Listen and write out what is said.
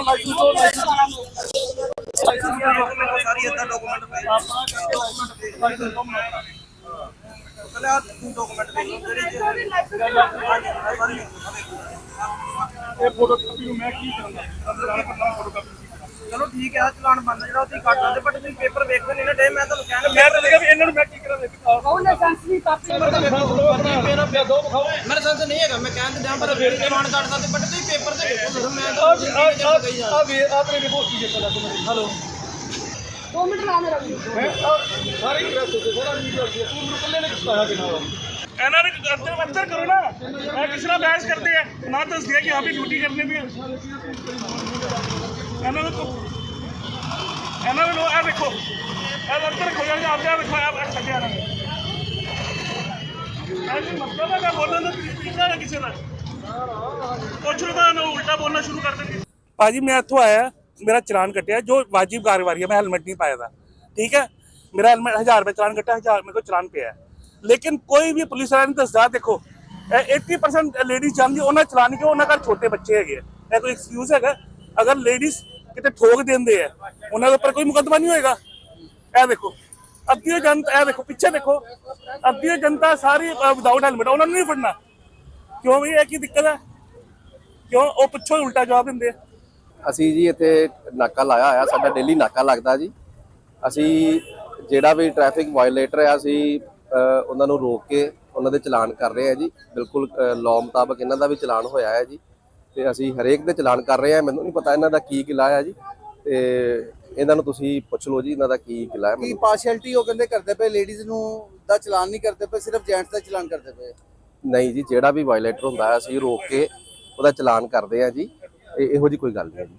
ਤੋਂ ਲਾਇਸੈਂਸ ਤੋਂ ਲਾਇਸੈਂਸ ਸਾਰੀ ਇਦਾਂ ਡਾਕੂਮੈਂਟ ਪਏ ਲਾਇਸੈਂਸ ਤੋਂ ਬਣਾਉਣਾ ਪਹਿਲੇ ਆ ਡਾਕੂਮੈਂਟ ਦੇ ਦਿਓ ਜਿਹੜੇ ਸਾਰੀ ਲਾਇਸੈਂਸ ਇਹ ਫੋਟੋ ਕਾਪੀ ਨੂੰ ਮੈਂ ਕੀ ਕਰਾਂਗਾ? ਅੰਦਰ ਫੋਟੋ ਕਾਪੀ ਚਲੋ ਠੀਕ ਹੈ ਚਲਾਨ ਬੰਦ ਜਿਹੜਾ ਤੁਸੀਂ ਕੱਟ ਦਿੰਦੇ ਬਟ ਤੁਸੀਂ ਪੇਪਰ ਵੇਖੋ ਨਹੀਂ ਨਾ ਡੇ ਮੈਂ ਤੁਹਾਨੂੰ ਕਹਿਣ ਮੈਂ ਤਾਂ ਲਿਖਿਆ ਵੀ ਇਹਨਾਂ ਨੂੰ ਮੈਂ ਕੀ ਉਹ ਲਾਇਸੈਂਸ ਦੀ ਕਾਪੀ ਮੇਰਾ ਦੋ ਵਿਖਾਓ। ਮੇਰੇ ਸੰਸ ਨਹੀਂ ਹੈਗਾ ਮੈਂ ਕਹਿਣ ਤੇ ਜਾਂ ਪਰ ਫਿਰ ਚਲਾਨ ਕੱਟ ਸਕਦੇ ਬਟ ਤੁਸੀਂ ਪੇਪਰ ਤੇ ਵੇਖੋ ਮੈਂ ਆ ਆ ਆ ਵੀ ਆ ਤੇਰੇ ਰਿਪੋਰਟ ਕੀ ਦੇਖਦਾ ਤੂੰ ਹਲੋ। 2 ਮਿੰਟ ਲਾ ਮੇਰਾ ਵੀ ਮੈਂ ਆਹ ਸਾਰੇ ਹੀ ਪ੍ਰੈਸ ਤੇ ਥੋੜਾ ਨਹੀਂ ਕਰਦੀ ਤੂੰ ਮੈਨੂੰ ਕੱਲੇ ਨੇ ਕਿਸਾਇਆ ਕਿ ਨਾ ਇਹਨਾਂ ਨੇ ਇਹ ਕਿਸ ਨਾਲ ਬਹਿਸ ਕਰਦੇ ਆ ਨਾ ਦੱਸਦੇ ਆ ਕਿ ਹਾਂ ਵੀ ਡਿਊਟੀ ਕਰਨੇ ਵੀ ਹੈ। ਇਹਨਾਂ ਨੂੰ ਤਾਂ- ਇਹਨਾਂ ਨੂੰ ਇਹ ਦੇਖੋ ਇਹ ਅੰਦਰ ਖੋਇਆ ਜਾ ਆਪਦੇ ਵੇਖੋ ਇਹ ਛੱਡਿਆ ਨਾ। ਮਤਲਬ ਹੈ ਬੋਲਣ ਦਾ? ਤਰੀਕਾ ਹੈ ਕਿਸੇ ਦਾ ਕੁਛ ਨੂੰ ਨਾ ਉਲਟਾ ਬੋਲਣਾ ਸ਼ੁਰੂ ਕਰ ਦੇਣਗੇ। ਭਾਜੀ, ਮੈਂ ਇੱਥੋਂ ਆਇਆ, ਮੇਰਾ ਚਲਾਨ ਕੱਟਿਆ, ਜੋ ਵਾਜਿਬ ਕਾਰਵਾਈ ਹੈ, ਮੈਂ ਹੈਲਮਟ ਨਹੀਂ ਪਾਇਆ ਦਾ। ਠੀਕ ਹੈ? ਮੇਰਾ ਹੈਲਮਟ 1000 ਰੁਪਏ ਚਲਾਨ ਕੱਟਿਆ 1000 ਮੇਰੇ ਕੋਲ ਚਲਾਨ ਪਿਆ ਲੇਕਿਨ ਕੋਈ ਵੀ ਪੁਲਿਸ ਵਾਲਾ ਨਹੀਂ ਦੱਸਦਾ, ਦੇਖੋ 80% ਲੇਡੀਜ਼ ਜਾਂਦੀ ਉਹਨਾਂ ਦਾ ਚਲਾਨ ਕਿਉਂ? ਉਹਨਾਂ ਘਰ ਛੋਟੇ ਬੱਚੇ ਹੈਗੇ ਆ। ਇਹ ਕੋਈ ਐਕਸਕਿਊਜ਼ ਹੈਗਾ? ਅਗਰ ਲੇਡੀਜ਼ ਕਿਤੇ ਠੋਕ ਦਿੰਦੇ ਆ, ਉਹਨਾਂ ਦੇ ਉੱਪਰ ਕੋਈ ਮੁਕੱਦਮਾ ਨਹੀਂ ਹੋਏਗਾ? ਇਹ ਦੇਖੋ ਅੱਧੀ ਜਨਤਾ, ਇਹ ਦੇਖੋ, ਪਿੱਛੇ ਦੇਖੋ, ਅੱਧੀ ਜਨਤਾ ਸਾਰੀ ਵਿਦਆਊਟ ਹੈਲਮਟ ਉਹਨਾਂ ਨੂੰ ਨਹੀਂ ਫੜਨਾ। ਕਿਉਂ ਵੀ ਇਹ ਕੀ ਦਿੱਕਤ ਹੈ? ਕਿਉਂ ਉਹ ਪਿੱਛੋਂ ਉਲਟਾ ਜਵਾਬ ਦਿੰਦੇ ਆ? ਅਸੀਂ ਜੀ ਇੱਥੇ ਨਾਕਾ ਲਾਇਆ ਹੋਇਆ, ਸਾਡਾ ਡੇਲੀ ਨਾਕਾ ਲੱਗਦਾ ਜੀ। ਅਸੀਂ ਜਿਹੜਾ ਵੀ ਟ੍ਰੈਫਿਕ ਵਾਇਓਲੇਟਰ ਆ ਅਸੀਂ ਉਹਨਾਂ ਨੂੰ ਰੋਕ ਕੇ ਉਹਨਾਂ ਦੇ ਚਲਾਨ ਕਰ ਰਹੇ ਆ ਜੀ। ਬਿਲਕੁਲ ਲਾਅ ਮੁਤਾਬਕ ਇਹਨਾਂ ਦਾ ਵੀ ਚਲਾਨ ਹੋਇਆ ਹੈ ਜੀ। ਤੇ ਅਸੀਂ ਹਰੇਕ ਦੇ ਚਲਾਨ ਕਰ ਰਹੇ ਆ ਮੈਨੂੰ ਨਹੀਂ ਪਤਾ ਇਹਨਾਂ ਦਾ ਕੀ ਕਿਲਾ ਹੈ ਜੀ। ਤੇ ਇਹਨਾਂ ਨੂੰ ਤੁਸੀਂ ਪੁੱਛ ਲਓ ਜੀ ਇਹਨਾਂ ਦਾ ਕੀ ਕਿਲਾ ਹੈ ਕੀ ਮੈਨੂੰ। ਪਾਰਸ਼ੈਲਿਟੀ ਉਹ ਕਹਿੰਦੇ ਕਰਦੇ ਪਏ ਲੇਡੀਜ਼ ਨੂੰ ਦਾ ਚਲਾਨ ਨਹੀਂ ਕਰਦੇ ਪਏ ਸਿਰਫ ਜੈਂਟਸ ਦਾ ਚਲਾਨ ਕਰਦੇ ਪਏ। ਨਹੀਂ ਜੀ ਜਿਹੜਾ ਵੀ ਵਾਇਓਲੇਟਰ ਹੁੰਦਾ ਹੈ ਅਸੀਂ ਰੋਕ ਕੇ ਉਹਦਾ ਚਲਾਨ ਕਰਦੇ ਆ ਜੀ। ਇਹ ਇਹੋ ਜੀ ਕੋਈ ਗੱਲ ਨਹੀਂ ਹੈ ਜੀ।